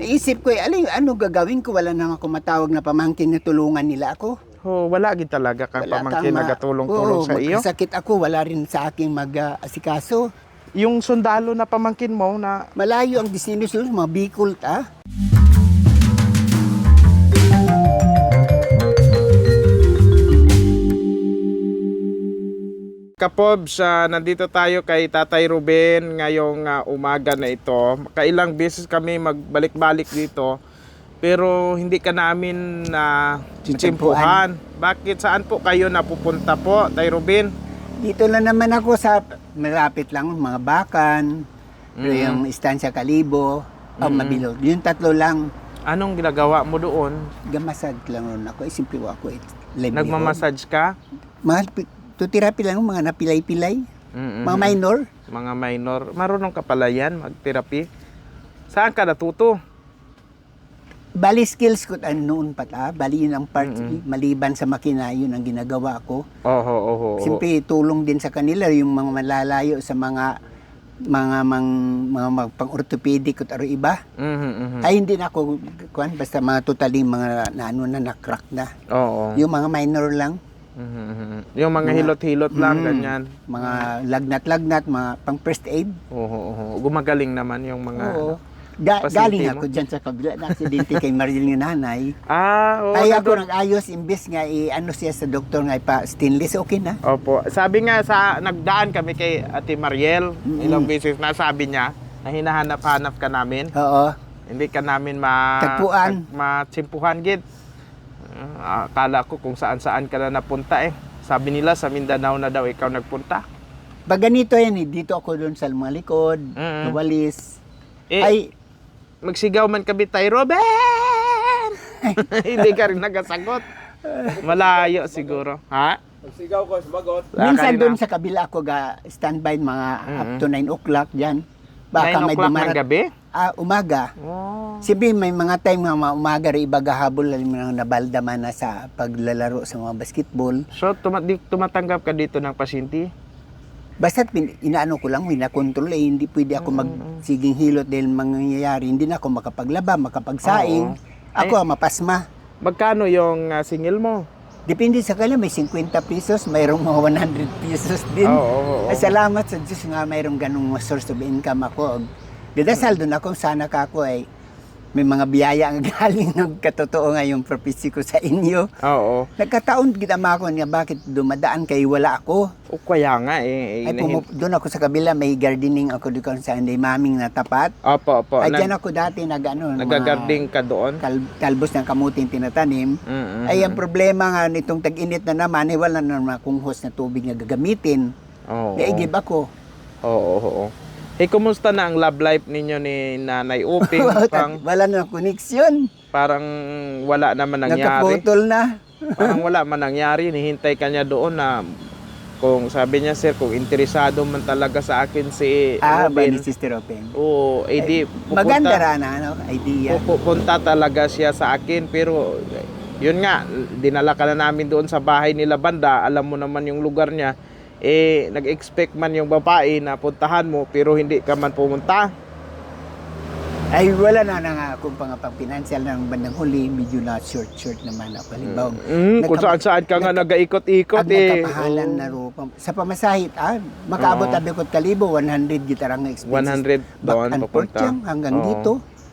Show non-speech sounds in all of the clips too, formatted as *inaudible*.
Naisip ko, eh, aling, ano gagawin ko? Wala nang ako matawag na pamangkin na tulungan nila ako. Oh, wala gid talaga kang Wala pamangkin tama. nagatulong-tulong Oo, sa iyo. magkasakit ako, wala rin sa aking mag-asikaso. Yung sundalo na pamangkin mo na Malayo ang destination, mga Bicol, ah. Kapobs, ah, nandito tayo kay Tatay Ruben ngayong ah, umaga na ito. Kailang beses kami magbalik-balik dito. Pero hindi ka namin na chitsimpuhan. Bakit? Saan po kayo napupunta po, Tay Ruben? Dito lang naman ako sa malapit lang, mga Bakan, pero Mm. yung Estancia Calibo, o Mm. Mabilog. Yung tatlo lang, Anong ginagawa mo doon? gamasad lang ron ako. Eh, simple ako. Eh, livelihood. Nagmamassage ka? Mga pi- tutirapi lang, mga napilay-pilay. Mm-mm. Mga minor. Mga minor. Marunong ka pala yan, mag-therapy. Saan ka natuto? Bali skills ko ano, noon pa ta. Bali yun ang part, Mm-mm. maliban sa makina, yun ang ginagawa ko. Oho, oho, oho. Siyempre, tulong din sa kanila yung mga malalayo sa mga mga mang, mga, mga pang-orthopedic at aro iba. Mhm, mhm. Ay, hindi na ako, kuan, basta mga totally mga na, ano na, na-crack na. Oo. Yung mga minor lang, Mhm, mhm. Yung mga Mga- hilot-hilot lang, Mm. ganyan. mga lagnat-lagnat, mga pang first aid. Oo, oo. Gumagaling naman yung mga... Oo. Ga- pasyente galing mo? ako dyan sa kabila na aksidente kay Marilyn yung nanay. Ah, oo. Ay nandun- ako nag-ayos, imbes nga i-ano siya sa doktor nga ipa stainless, okay na. Opo. Sabi nga sa nagdaan kami kay Ate Mariel, Mm-mm. ilang beses na sabi niya na hinahanap-hanap ka namin. Oo. Hindi ka namin ma Tagpuan. gid. Ah, akala ko kung saan-saan ka na napunta eh. Sabi nila sa Mindanao na daw ikaw nagpunta. Pag ganito yan, eh, dito ako doon sa mga likod, Mm-mm. nawalis. Eh, Ay, magsigaw man kami tayo, Robin! *laughs* Hindi ka rin nagasagot. Malayo siguro. Ha? Magsigaw ko, sumagot. minsan kanina. doon sa kabila ako ga standby mga up Mm-mm. to 9 o'clock dyan. 9 Baka may o'clock ng dumarat. gabi? Ah, umaga. Oh. Siyempre may mga time nga mga umaga rin iba gahabol lang mga nabaldaman na sa paglalaro sa mga basketball. So, tuma- di- tumatanggap ka dito ng pasyente? Basta pin- inaano ko lang, winakontrol eh, hindi pwede ako magsiging hilot dahil mangyayari. Hindi na ako makapaglaba, makapagsaing. Oo. Ako ang mapasma. Magkano yung ah, singil mo? Depende sa kanila, may 50 pesos, mayroong mga 100 pesos din. Oo, oo. Ay, salamat sa Diyos nga mayroong ganong source of income ako. Didasal doon ako, sana ka ako ay may mga biyaya ang *laughs* galing ng katotoo nga yung prophecy ko sa inyo. Oo. Nagkataon gitama ako niya, bakit dumadaan kay wala ako? O kaya nga eh. eh, Ay, pumu- doon ako sa kabila, may gardening ako doon sa hindi maming na tapat. Opo, opo. Ay, dyan ako dati nag, ano, nagagarding ka doon? kal- kalbos ng kamuting tinatanim. Mm-mm. Ay, ang problema nga nitong tag-init na naman, ay wala na naman akong hose na tubig na gagamitin. Oo. Give ako. Oo, oo, oo. Eh, kumusta na ang love life ninyo ni Nanay Uping? *laughs* parang, wala na koneksyon. parang wala naman nangyari. Nakaputol na. parang wala man nangyari. Nihintay ka niya doon na kung sabi niya, sir, kung interesado man talaga sa akin si Ah, Ruben, ni Sister Open. oo, eh di, pupunta- Maganda ra na, ano, idea. pupunta talaga siya sa akin pero yun nga dinala ka na namin doon sa bahay nila banda alam mo naman yung lugar niya eh nag-expect man yung babae na puntahan mo pero hindi ka man pumunta Ay, wala na na nga akong pang, pang financial ng bandang huli. Medyo na short-short naman ako. Halimbawa, mm, kung saan saan ka nga nagaikot-ikot Ang eh nagkapahalan na ro. Sa pamasahit, ah, makaabot Oo. abi ko kalibo, 100 gitarang expenses. 100 doon papunta hanggang Oo. dito.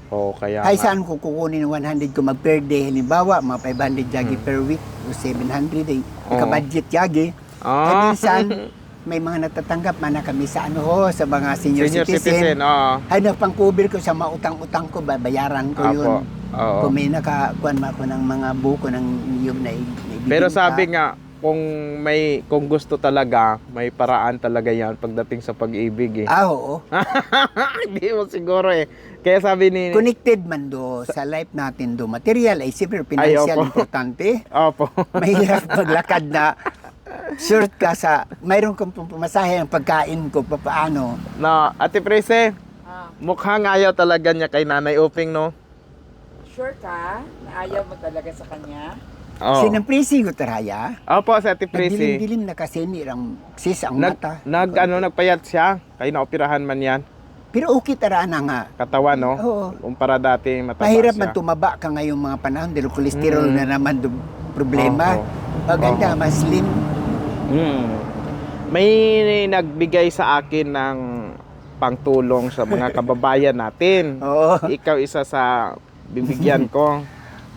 oh kaya Ay, saan ko kukunin ng 100 ko mag per day? Halimbawa, mga 500 jagi per week o 700 ay Hmm. Oo. naka-budget jagi. Ay, ah, minsan, may mga natatanggap man na kami sa ano ho, sa mga senior, senior citizen. citizen oo Ay, nagpang-cover ko sa mga utang-utang ko, babayaran ko yun. Apo. Oo. Kung may nakakuan ako ng mga buko ng yung na, naibigin Pero ka. sabi nga, kung may kung gusto talaga, may paraan talaga 'yan pagdating sa pag-ibig eh. Ah, oo. *laughs* Hindi mo siguro eh. Kaya sabi ni Connected man do sa life natin do. Material ay siyempre Ay, financial opo. importante. *laughs* Opo. Mahirap maglakad na short ka sa mayroon kang pumasahe ang pagkain ko papaano. na, Ate Prese, Ah, mukhang ayaw talaga niya kay Nanay Uping, no? sure ka na ayaw mo talaga sa kanya? Oh. Sinang prisi ko taraya. Opo, si Ate Prese. Nagdilim-dilim na kasi ni ang sis ang Nag, mata. nag, ano, nagpayat siya. Kaya naoperahan man yan. Pero okay tara na nga. Katawan, no? Oo. Kumpara dati, mataba Mahirap siya. man tumaba ka ngayong mga panahon dahil kolesterol Mm. na naman do problema. Oo. Maganda, Oo. mas slim. Mm. May nagbigay sa akin ng pangtulong sa mga kababayan natin. *laughs* Oo. Ikaw isa sa bibigyan ko.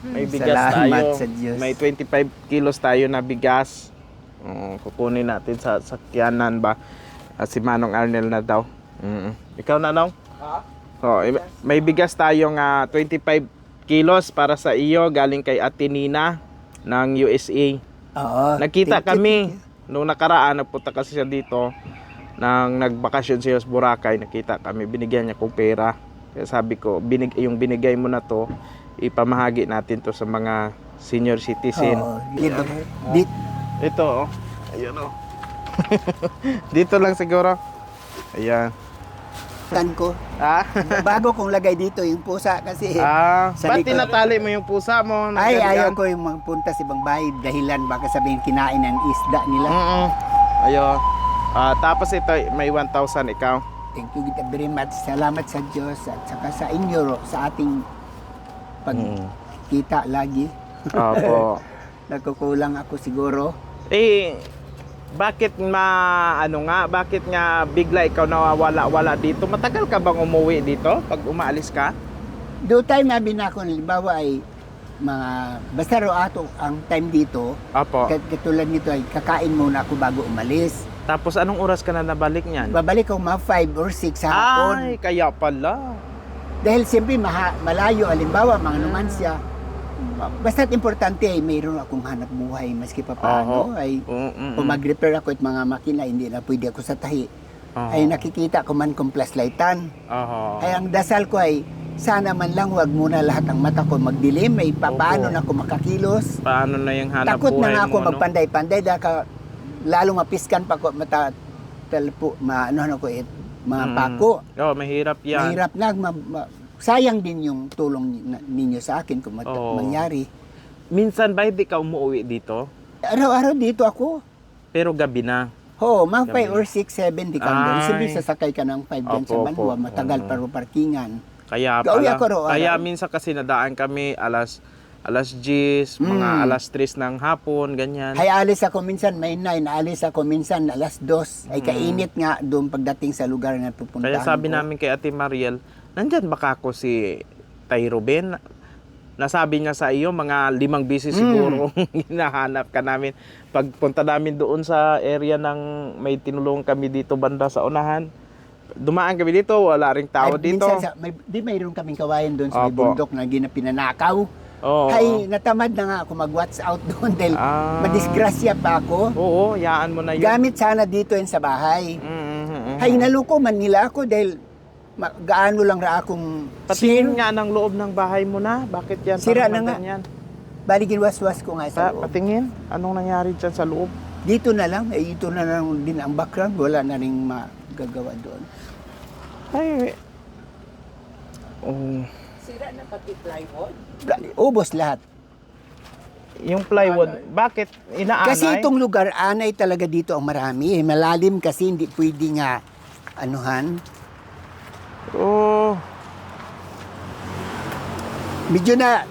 May bigas Salamat tayo. sa Diyos. May 25 kilos tayo na bigas. Mm, kukunin natin sa sakyanan ba? Ah, si Manong Arnel na daw. Mm. Ikaw na daw? Oh, i- may bigas tayong ah, 25 kilos para sa iyo galing kay Ate Nina ng USA. Oo. Nakita Thank you, kami nung nakaraan nagpunta kasi siya dito nang nagbakasyon siya sa Boracay, nakita kami, binigyan niya kong pera. Kaya sabi ko, binig, yung binigay mo na to, ipamahagi natin to sa mga senior citizen. Oo. Libre. Di, Ito, oh. Ayun, oh. *laughs* dito lang siguro. Ayan. Tan ko. Ah, *laughs* Bago kong lagay dito yung pusa kasi ah Sa ba't likod. tinatali mo yung pusa mo? ay ayaw ko yung magpunta sa ibang bahay dahilan baka sabihin kinain ng isda nila. Mm-mm. Ayun. Ah, tapos ito, may 1,000 ikaw. Thank you very much. Salamat sa Diyos at saka sa inyo sa ating pagkita lagi. Opo. *laughs* Nagkukulang ako siguro. Eh, bakit ma ano nga, bakit nga bigla ikaw nawawala-wala dito? Matagal ka bang umuwi dito pag umaalis ka? Do time na binako, halimbawa ay mga, basta ro ato ang time dito, Opo. kat- katulad nito ay kakain muna ako bago umalis. Tapos anong oras ka na nabalik niyan? Babalik ako mga 5 or 6 sa hapon. Ay, kaya pala. Dahil siyempre maha, malayo, halimbawa mga numansya. Basta't importante ay mayroon akong hanap buhay maski pa paano Oho. ay Mm, mm, kung mag-repair ako at mga makina hindi na pwede ako sa tahi Oho. ay nakikita ko man kung flashlightan Oho. ay ang dasal ko ay sana man lang wag muna lahat ng mata ko magdilim ay paano Opo. na ako makakilos Paano na yung hanap takot na buhay nga ako mo, magpanday-panday dahil ka, lalong mapiskan pa ko mata talpo ma ano ano ko it mga Mm. pako Oh, mahirap yan. mahirap na ma, ma- sayang din yung tulong ninyo sa akin kung mat- Oo. mangyari Minsan ba hindi ka umuwi dito? araw-araw dito ako Pero gabi na. Oo, mga 5 Gabi. or 6, 7, di ka doon. Ay. Siyempre, sasakay ka ng 5 dyan sa Opo, Banwa, opo. matagal Oo. pa ro parkingan. Kaya Gawin pala. ako ro, kaya minsan kasi nadaan kami alas alas 10, mga Mm. alas 3 ng hapon, ganyan. Hay alis ako minsan, may 9, alis ako minsan, alas 2. Ay kainit nga doon pagdating sa lugar na pupuntahan Mm. Kaya sabi ko. namin kay Ate Mariel, nandyan baka ako si Tay Ruben? Nasabi niya sa iyo, mga limang bisis Mm. siguro *laughs* hinahanap ka namin. Pagpunta namin doon sa area ng may tinulong kami dito banda sa unahan. Dumaan kami dito, wala ring tao Ay, dito. Minsan, sa, may, di mayroon kaming kawayan doon sa may bundok na ginapinanakaw. Oo. Ay, natamad na nga ako mag-watch out doon dahil Ah. madisgrasya pa ako. Oo, yaan mo na yun. Gamit sana dito yan sa bahay. Mm, mm, mm, mm. Hay, naluko man nila ako dahil gaano lang ra akong Patingin nga ng loob ng bahay mo na. Bakit yan? Sira na nga. ganyan? Baligin waswas ko nga sa Pa- loob. patingin, anong nangyari dyan sa loob? Dito na lang, eh, ito na lang din ang background. Wala na rin magagawa doon. Ay, oh, Sira na pati plywood. Bla- Ubos lahat. yung plywood, bakit inaanay? Kasi itong lugar, anay talaga dito ang marami. Eh. Malalim kasi hindi pwede nga anuhan. Oh, Medyo na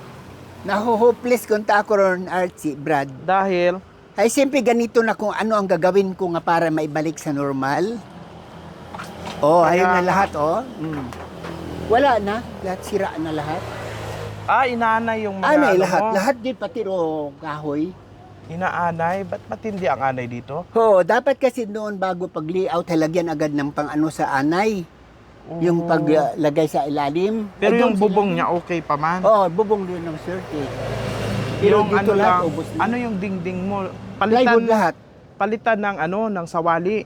naho-hopeless kung tako ron, Archie, Brad. dahil, Ay, siyempre ganito na kung ano ang gagawin ko nga para maibalik sa normal. Oh, Kaya ayun na lahat, oh. Mm. Wala na. Lahat sira na lahat. ah, inaanay yung mga Anay ano lahat. mo. Lahat din pati ro kahoy. Inaanay, ba't matindi ang anay dito? Oo, dapat kasi noon bago pag-layout, halagyan agad ng pang ano sa anay. Yung Oh. paglagay sa ilalim. Pero Ay, yung bubong niya okay pa man. Oo, bubong din ng surte. Pero yung dito ano lahat, lang, ubos na. ano yung dingding mo? Plywood Palitan, lahat. palitan ng ano, ng sawali.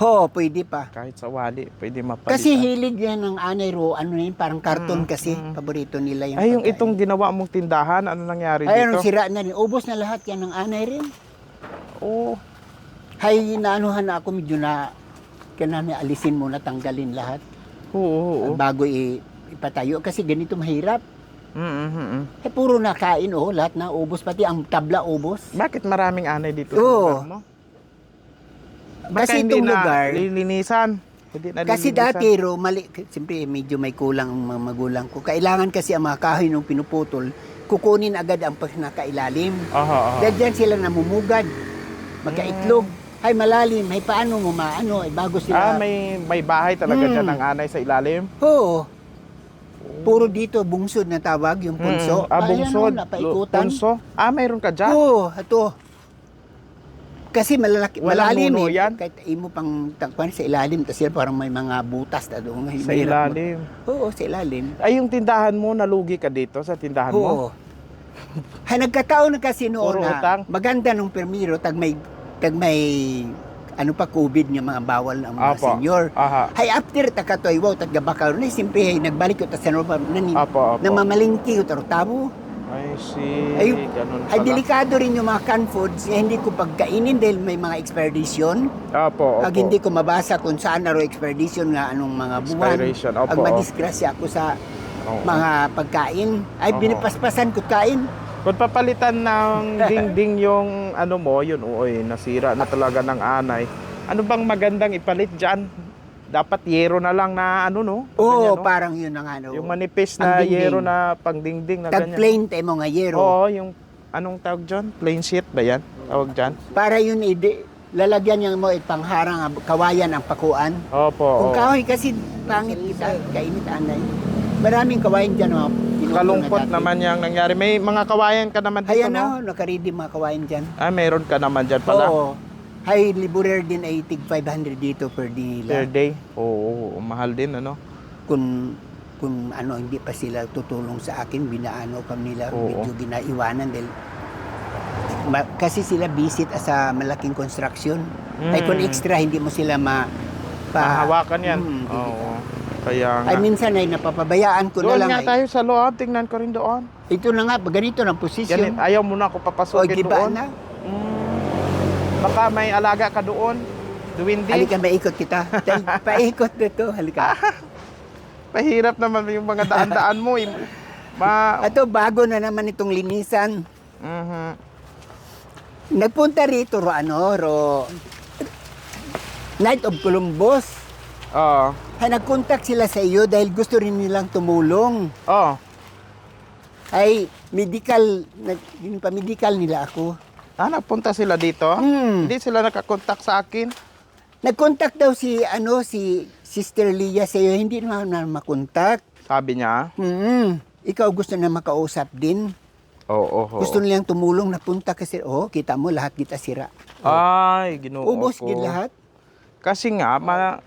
Oo, pwede pa. Kahit sawali, pwede mapalitan. Kasi hilig yan ng anay ro, ano yun, parang karton Mm, kasi. mm. Paborito nila yung Ay, yung pagkain. itong ginawa mong tindahan, ano nangyari Ay, ano, dito? sira na rin. Ubos na lahat yan ng anay rin. Oh, Hay, naanuhan na ako medyo na kailangan alisin muna, tanggalin lahat. oo, oo, oo. Bago i- ipatayo. Kasi ganito mahirap. Mm, mm, mm, mm. Eh, puro nakain, oh. Lahat na ubos. Pati ang tabla ubos. Bakit maraming anay dito sa Oo. lugar mo? Baka Kasi hindi itong na lugar, lilinisan. Hindi na Kasi lilinisan. dati, ro, mali, siyempre medyo may kulang ang mga magulang ko. Kailangan kasi ang mga kahoy nung pinuputol, kukunin agad ang pagkakailalim. Aha, aha. Dahil dyan sila namumugad, magkaitlog. Ay malalim, ay paano mo maano, ay bago Ah, sila. may may bahay talaga Hmm. dyan ng anay sa ilalim. Oo. Puro dito, bungsod na tawag, yung punso. Mm, ah, bungsod. Ayan, napaikutan. Punso. Ah, mayroon ka dyan? Oo, ito. Kasi malalaki, Walang malalim eh. yan? Kahit imo pang tagpan sa ilalim, tapos sila parang may mga butas na doon. Sa ilalim. Oo, sa ilalim. Ay, yung tindahan mo, nalugi ka dito sa tindahan mo? Oo. Hay nagkataon na kasi noon Puro na utang. maganda nung permiro tag may tag may ano pa COVID nga mga bawal ang mga Apo. senior. Aha. Hay after takatoy wow tag gabakaw na simple hay nagbalik ko ta sa normal nani. Apo, apo. Namamalingki ko taro tamo. I see. Ay, ganun Ay pala. delikado rin yung mga canned foods eh, hindi ko pagkainin dahil may mga expiration. Apo, opo. Ag hindi ko mabasa kung saan naro expiration nga anong mga buwan. Expiration, opo. madisgrasya ako sa Oo. mga pagkain. Ay Oo. binipaspasan ko kain. Kung papalitan ng *laughs* dingding yung ano mo, yun, uy, nasira na talaga ng anay. Ano bang magandang ipalit dyan? Dapat yero na lang na ano, no? Oo, Ganyan, no? parang yun ang ano. Yung manipis na dingding. yero na pangdingding na Tag ganyan. plain tayo mo nga yero. Oo, yung anong tawag dyan? Plain sheet ba yan? Tawag dyan? Para yun ide, lalagyan niya mo it pangharang ang kawayan ang pakuan. Opo. Kung kahoy kasi pangit kita, kainit anay. Maraming kawayan dyan mga Kalungkot dati. naman yung nangyari. May mga kawayan ka naman dito, Hayan no? na, nakaredy mga kawayan dyan. Ah, meron ka naman dyan pala. Oo. Hay, liburer din ay tig 500 dito per day Per nila. day. Oo, oo, mahal din, ano? Kung kung ano hindi pa sila tutulong sa akin, binaano kami nila, Oo. medyo ginaiwanan dahil ma- kasi sila visit sa malaking construction. Ay kung Mm. extra hindi mo sila ma pa Mahawakan yan. Mm, Oo. Ka. Kaya nga. Ay minsan ay napapabayaan ko doon na lang. nga ay, tayo sa loob. Tingnan ko rin doon. ito na nga, ganito ng Ganit, posisyon. ayaw mo na ako O papasukin giba doon. na. Mm. Baka may alaga ka doon. Duwindi. Halika, maikot kita. *laughs* Paikot dito, halika. *laughs* Pahirap naman yung mga daan-daan mo. eh. Ma... Ato, bago na naman itong linisan. Mhm. Nagpunta rito, ro, ano, ro, Night of Columbus. Oo. Ay, nag-contact sila sa iyo dahil gusto rin nilang tumulong. Oo. Ay, medical, nag, pa, medical nila ako. Ah, nagpunta sila dito? Hmm. Hindi sila nakakontak sa akin. Nag-contact daw si, ano, si Sister Lia sa iyo. Hindi naman na makontak. Sabi niya. Hmm. Ikaw gusto na makausap din. Oo. oo. Gusto nilang tumulong na punta kasi, oh, kita mo, lahat kita sira. Ay, ginoo Ubos ko. gid lahat. Kasi nga, ma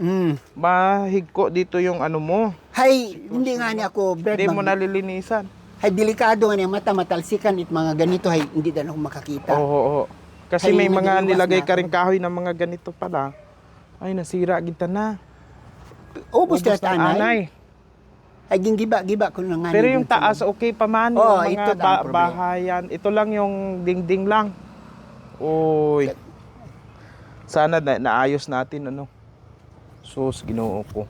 Hmm. mahigko dito yung ano mo. Hay, hindi nga niya ako, Brad, Hindi mo nalilinisan. hay, delikado nga niya mata, matalsikan, it mga ganito, hay, hindi na ako makakita. Oo, oo. Kasi Ay, may mga nilagay na ka rin kahoy ng mga ganito pala. Ay, nasira kita na. Ubus na tanay. anay. Ay, gingiba-giba ko na nga. Pero yung taas, okay pa man. Oo, yung ito ba- bahayan. Ito lang yung dingding lang. Uy. Sana na naayos natin ano. Sus, ginoo ko.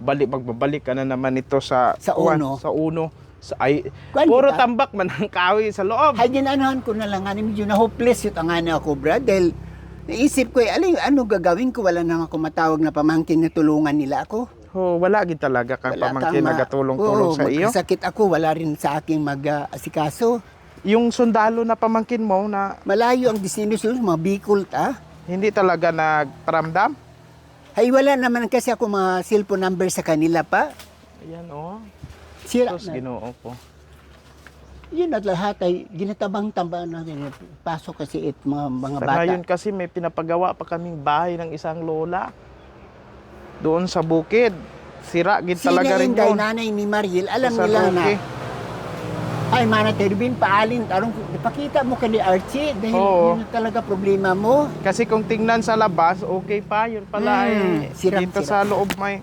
Balik, magbabalik ka na naman ito sa... Sa kuwan, uno. Sa uno. Sa, ay, Kuwan puro kita. tambak man ang kahoy sa loob. Hay, ginanahan ko na lang, nga, medyo na hopeless yung tangana ako, Brad, dahil naisip ko, eh, alin, ano gagawin ko? Wala na ako matawag na pamangkin na tulungan nila ako. Oh, wala gid talaga kang Wala pamangkin nagatulong-tulong Oo, sa iyo. magkasakit ako, wala rin sa aking mag-asikaso. Yung sundalo na pamangkin mo na Malayo ang destination, mga Bicol, ta. hindi talaga nagparamdam. Ay, wala naman kasi ako mga cellphone number sa kanila pa. Ayan oh. Sira Sus, na. ginoo ko. Yun at lahat ay ginatabang-tabang natin. Pasok kasi it, mga, mga Sa bata. ngayon kasi may pinapagawa pa kaming bahay ng isang lola. Doon sa bukid. Sira gid talaga rin Inday, yun. nanay ni Mariel, alam Sa nila na, Roque. Ay mana Terbin, paalin, tarong, ipakita mo kay Archie, dahil Oo. yun talaga problema mo. Kasi kung tingnan sa labas, okay pa. Yun pala Hmm, ay siram, dito siram. sa loob may...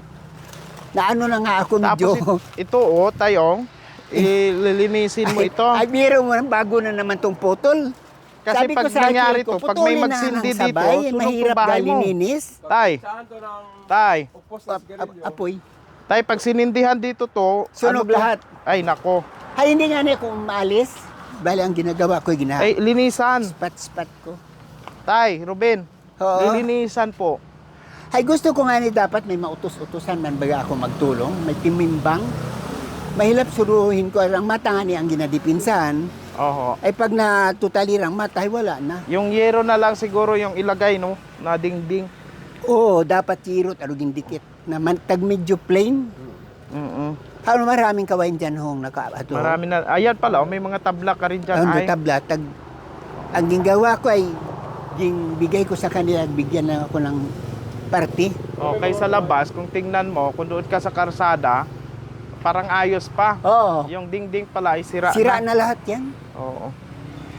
Na ano na nga ako medyo. Tapos it- ito oh, tayong, ililinisin mo ito. Ay, biro mo, bago na naman tong putol. Kasi Sabi pag ko sa nangyari to, pag may magsindi dito, sabay, sunog mahirap bahay mo. galininis. Tay, tay, Ap- ap- apoy. tay, pag sinindihan dito to, Sunog ano to? lahat. Ay, nako. Ay, hindi nga niya kung maalis. Bali, ang ginagawa ko, gina Ay, linisan. spot-spot ko. Tay, Ruben, Oo. lilinisan po. Ay gusto ko nga ni dapat may mautos-utusan man baga ako magtulong, may timimbang. Mahilap suruhin ko ang mata nga ni ang ginadipinsan. Oho. Ay pag natutalirang mata, ay wala na. Yung yero na lang siguro yung ilagay, no? Na dingding. Oo, dapat kirot, arugin dikit. Na man, tag medyo plain. Mm Paano maraming kawain dyan hong nakaato? Marami na. Ayan pala, oh, may mga tabla ka rin dyan. Ang Ay, tabla, tag, ang gingawa ko ay ging, bigay ko sa kanila, bigyan lang ako ng party. okay, sa labas, kung tingnan mo, kung doon ka sa karsada, parang ayos pa. Oo. Yung dingding pala ay sira, Sira na. na lahat yan. Oo.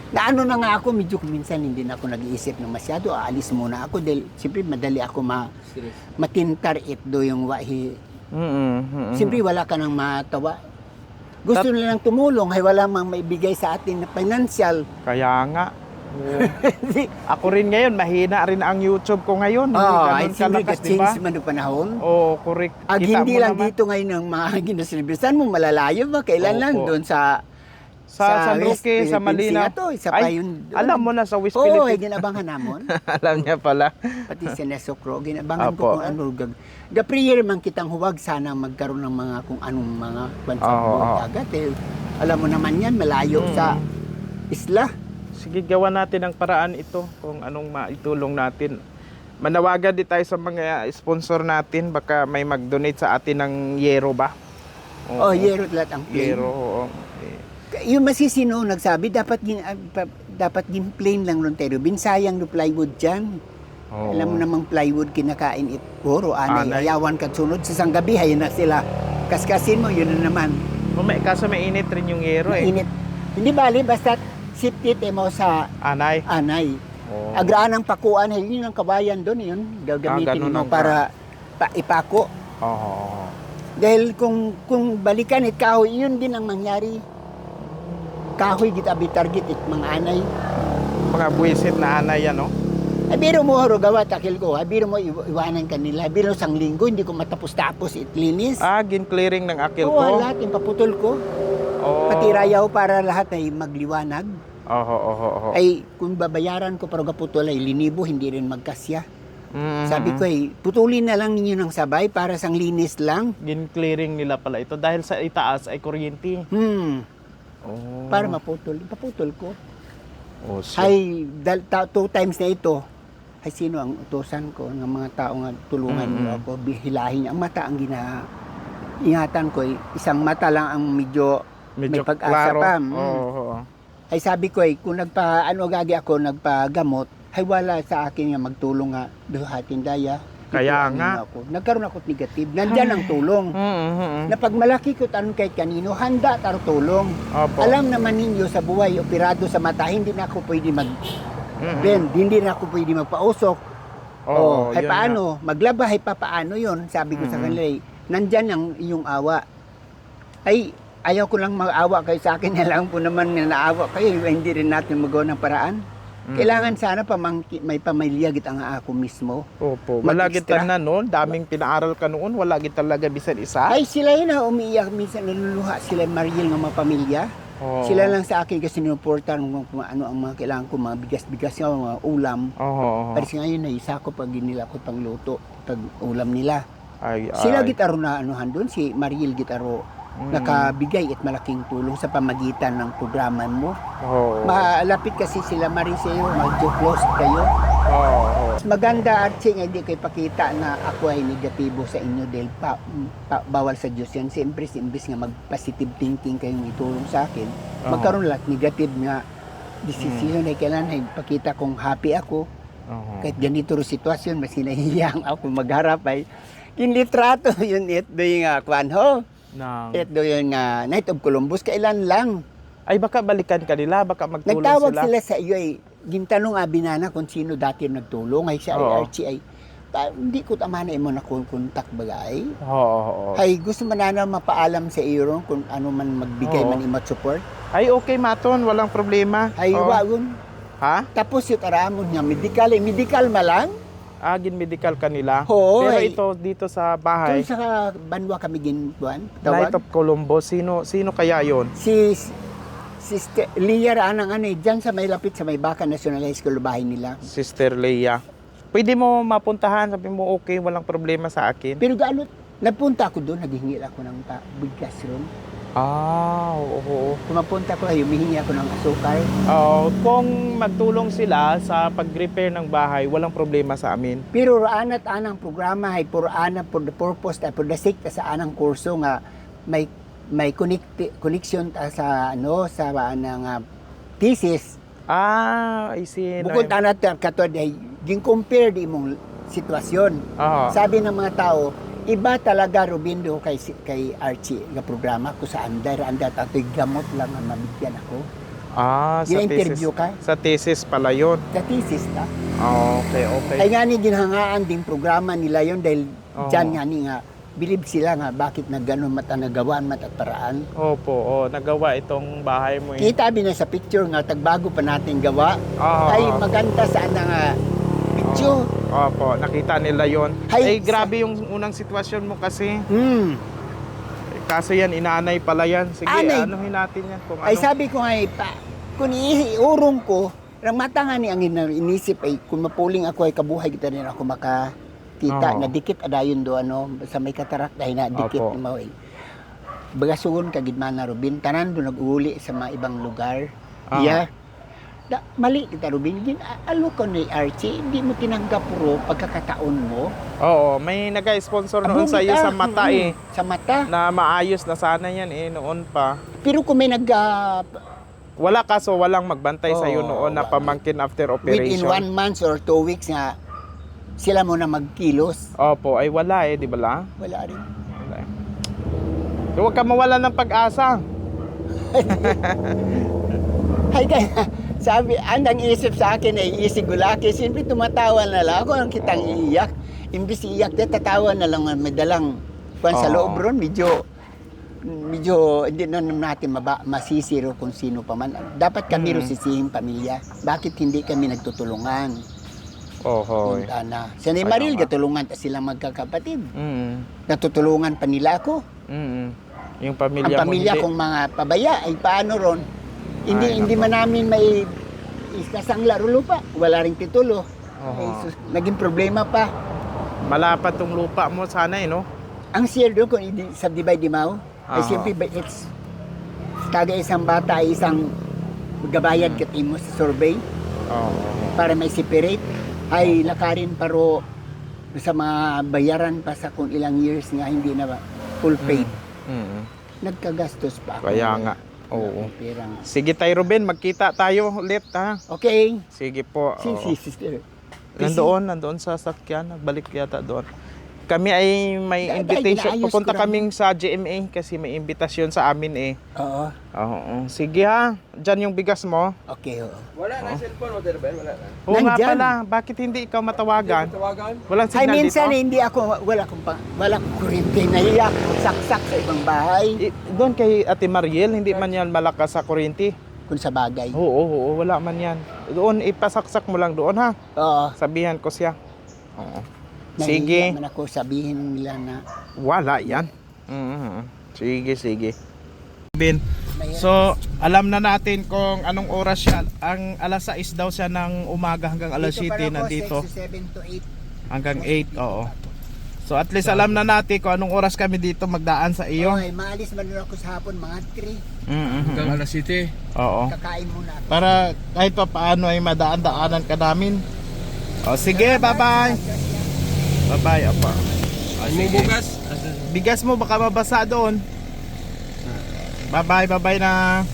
Na ano na nga ako, medyo minsan hindi na ako nag-iisip ng masyado. Aalis muna ako dahil siyempre madali ako ma, matintar it do yung wahi. Mm-mm, mm-mm. Siyempre wala ka nang matawa. Gusto nila lang tumulong, ay wala mang maibigay sa atin na financial. Kaya nga. *laughs* Ako rin ngayon, mahina rin ang YouTube ko ngayon. Oo, ganun ay siyempre ka-change man ng panahon. Oo, correct. Ag hindi lang naman. dito ngayon ang mga *laughs* ginaselebrasan mo, malalayo ba? Kailan lang Opo. doon sa Sa, San West Roque, sa nga to, isa pa Ay, yun doon. alam mo na sa West Oo, ay Philippines. ginabangan namon. *laughs* alam niya pala. Pati si Nesokro, ginabangan Apo. ko kung ano. Gag Gapriyer man kitang huwag sana magkaroon ng mga kung anong mga bansa Oo, oo. agad. Eh, alam mo naman yan, malayo Mm. sa isla. Sige, gawa natin ang paraan ito kung anong maitulong natin. Manawagan din tayo sa mga sponsor natin. Baka may mag-donate sa atin ng yero ba? Oh, yero lahat ang plain. Yero, oo. Eh, Yung masisino nagsabi, dapat gin, ah, pa- dapat gin plain lang tayo. Binsayang no plywood dyan. oo. Alam mo namang plywood kinakain it puro anay, Anay. ayawan ka sunod sa isang gabi hay na sila kaskasin mo yun na naman Oh, may, kaso may init rin yung yero eh. init hindi bali basta siptit eh mo sa Anay. anay Oo. agraan ang pakuan yun ang kabayan doon yun gagamitin Ah, mo para pa, ipako Oo, oo. dahil kung kung balikan it kahoy yun din ang mangyari kahoy git abi target it mga anay Mga buwisit na anay ano? ay biro mo horo gawa takil ko ay biro mo iw- iwanan kanila biro sang linggo hindi ko matapos-tapos it linis Ah, gin-clearing ng akil Oo, ko. lahat yung paputol ko. Oo. Pati rayaw para lahat ay magliwanag. Oo, oo, oo. Ay, kung babayaran ko para kaputol ay linibo, hindi rin magkasya. Mm, Sabi ko ay, putulin na lang ninyo ng sabay para sang linis lang. Gin-clearing nila pala ito dahil sa itaas ay kuryente. Hmm, Oh. para maputol. Paputol ko. Oh, shit. Ay, dal, ta- two times na ito. Ay, sino ang utosan ko ng mga tao nga tulungan Mm-mm. mo ako, bihilahin niya. Ang mata ang gina... Ingatan ko, eh, isang mata lang ang medyo Medyo may pag-asa klaro. pa, mm. Oo, oo. ay sabi ko ay kung nagpa ano gagi ako nagpagamot ay wala sa akin nga magtulong nga duhatin daya Kaya nga. ako. nagkaroon ako negative. Nandyan ang tulong. Mm, mm, mm. na pag malaki ko tanong kahit kanino handa taro tulong. Opo. alam naman ninyo sa buhay operado sa mata hindi na ako pwede mag Mm, bend hindi na ako pwede magpausok. Oo, oh, ay yun paano? Maglaba ay pa paano yon sabi ko sa Mhm. kanila eh, nandyan ang iyong awa. Ay ayaw ko lang mag-awa kayo sa akin. Na lang po naman na naawa kayo hindi rin natin magawa ng paraan Mm. kailangan sana pamangki, may pamilya git ang ako mismo. Opo. Wala kita na noon. Daming pinaaral ka noon. Wala kita talaga bisan isa. Ay, sila yun na umiiyak. Minsan naluluha sila Mariel ng mga pamilya. Oo. Sila lang sa akin kasi sinuportan ng kung ano ang mga kailangan ko, mga bigas-bigas nga, mga ulam. Oo. oo. Pero ngayon na isa ko pag nila ko pang luto, pag ulam nila. Ay, ay. Sila gitaro na anuhan doon, si Mariel gitaro Mm. nakabigay at malaking tulong sa pamagitan ng programa mo. Oo. Malapit kasi sila Marie sa iyo, mag-close kayo. Oo. Mas maganda Archie nga hindi kayo pakita na ako ay negatibo sa inyo dahil pa, pa- bawal sa Diyos yan. Siyempre, imbis nga mag-positive thinking kayong itulong sa akin, Oo. magkaroon lahat negative nga decision Mm. ay kailangan ay pakita kong happy ako. Oo. Kahit ganito ro sitwasyon, mas hinahiyang ako magharap ay kinlitrato *laughs* yun it do yung nga kwan ho. Nang- It do yung nga Night of Columbus, kailan lang. Ay, baka balikan ka nila. Baka magtulong Nagtawag sila. sila. sa iyo ay gintanong abi nana kung sino dati nagtulong ay Oo. Archie ay pa, hindi ko tama na imo na kontak bagay. Oo, oo, oo. Ay gusto man na mapaalam sa iyo ron kung ano man magbigay Oo. man imo support. Ay, okay, Maton. Walang problema. Ay Oo. wagon. Ha? Tapos yung aramon nga medical, eh, medical malang. Agin medical kanila. Oo, Pero ay- ito, dito sa bahay, sa banwa kami ginbuan, Night tawag. of Colombo, sino, sino kaya yon? Si Sister Lia Ranang ano eh, dyan sa may lapit sa may Baka National High School bahay nila. Sister Leia. Pwede mo mapuntahan, sabi mo okay, walang problema sa akin. Pero gaano, nagpunta ako doon, naghihingi ako ng pa, bigas ron. Ah, oo. oo. Pumapunta ko, ay humihingi ako ng asukal. Oh, kung magtulong sila sa pag-repair ng bahay, walang problema sa amin. Pero raanat anang programa ay for ana for the purpose ta for the sake ta sa anang kurso nga may may connect connection ta sa ano sa anang ah, thesis. Ah, I see. Bukod ana ta katod ay ging compare di mong sitwasyon. Ah, Sabi ng mga tao, iba talaga Rubindo kay kay Archie nga programa ko sa andar andar tatoy gamot lang ang mabigyan ako. ah sa Gina-interview thesis. ka? Sa thesis pala yun. Sa thesis ta. Ah, okay, okay. Ay nga ni ginhangaan ding programa nila yon dahil Oo. dyan nga ni nga bilib sila nga bakit na gano'n mata nagawaan mata paraan. Opo, oh, nagawa itong bahay mo eh. Kita na sa picture nga tagbago pa natin gawa Ah, ay maganda sa ana nga picture. Opo, nakita nila yon. Ay, Ay, grabe yung unang sitwasyon mo kasi. Hmm. Kaso yan, inaanay pala yan. Sige, Anay. anuhin natin yan. Kung Ay ano. sabi ko nga eh, pa, kung iurong ko, ang mata nga ni ang inisip ay kung mapuling ako ay kabuhay kita rin ako makakita Oo. na dikit adayon do ano sa may katarak dahil na dikit Opo. mo eh. Bagasugon kagid man na Rubin tanan do nag-uli sa mga ibang lugar. Ah. Yeah. Da, mali kita Rubin gin alo ko ni Archie hindi mo tinanggap puro pagkakataon mo. Oo, may nag-sponsor noon sa iyo sa mata eh. Sa mata. Na maayos na sana yan eh, noon pa. Pero kung may nag ah, Wala kaso, walang magbantay sa iyo Oo, noon na pamangkin after within operation. one month or two weeks nga sila mo na magkilos. Opo, ay wala eh, di ba la? Wala rin. Wala eh. So, Huwag ka mawala ng pag-asa. *laughs* Ay kaya, sabi, andang isip sa akin ay isigulaki. Siyempre tumatawa na lang ako ang kitang Oo. iiyak. Imbis iiyak, di, tatawa na lang may dalang kung sa Oo. loob ron, medyo medyo hindi na natin maba, masisiro kung sino pa man. Dapat kami Mm. ro sisihing pamilya. Bakit hindi kami nagtutulungan? Oho. Punta na. Sa ni Maril, nga. katulungan ta silang magkakapatid. Mm. Natutulungan pa nila ako. Mm. Yung ang pamilya mo pamilya kong mga pabaya ay paano ron? Hindi Ay, hindi man namin may isasangla ro lupa, wala ring titulo. Oho. Ay, sus, naging problema pa. Malapat tong lupa mo sana eh, no? Ang doon kung hindi subdivide di mao, ay Aha. siyempre ba- it's kada isang bata ay isang gabayad Hmm. kat imo sa survey Oo. para may separate ay lakarin paro sa mga bayaran pa sa kung ilang years nga hindi na ba full paid. Mm. Nagkagastos pa ako. Kaya nga. Oo. Perang. Sige tayo, Ruben. Magkita tayo ulit, ha? Okay. Sige po. Si, oo. si, sister. Nandoon, nandoon sa sakyan. Nagbalik yata doon. Kami ay may Dahil invitation. inaayos Pupunta ko lang. kaming sa GMA kasi may invitation sa amin eh. Oo. Oo. Sige ha. Diyan yung bigas mo. Okay, oo. Wala na cellphone mo, Sir Ben, wala na. Oo nga Nandyan. pala. Bakit hindi ikaw matawagan? Tawagan? Walang Ay, signal minsan dito? hindi ako, wala akong, pa, wala akong kuryente. Nahiya ako saksak sa ibang bahay I- doon kay Ate Mariel, hindi man yan malakas sa kuryente. kung sa bagay. Oo, oo, oo, wala man yan. Doon, ipasaksak mo lang doon ha. Oo. Sabihan ko siya. Oo. Nahiya Sige. man ako sabihin nila na Wala yan. Mhm. Sige, sige. Bin. So, alam na natin kung anong oras siya. Ang alas 6 daw siya ng umaga hanggang alas 7 nandito. 7 to 8. Hanggang 8, oo. So, at least alam na natin kung anong oras kami dito magdaan sa iyo. Okay, maalis man rin ako sa hapon mga 3. Mhm. Hanggang alas 7. Oo. Kakain muna ako. Para kahit pa paano ay madaan-daanan ka namin. O, sige, bye-bye. Bye-bye, apa. O, May sige. bugas? Bigas mo baka mabasa doon. Bye-bye, bye-bye na.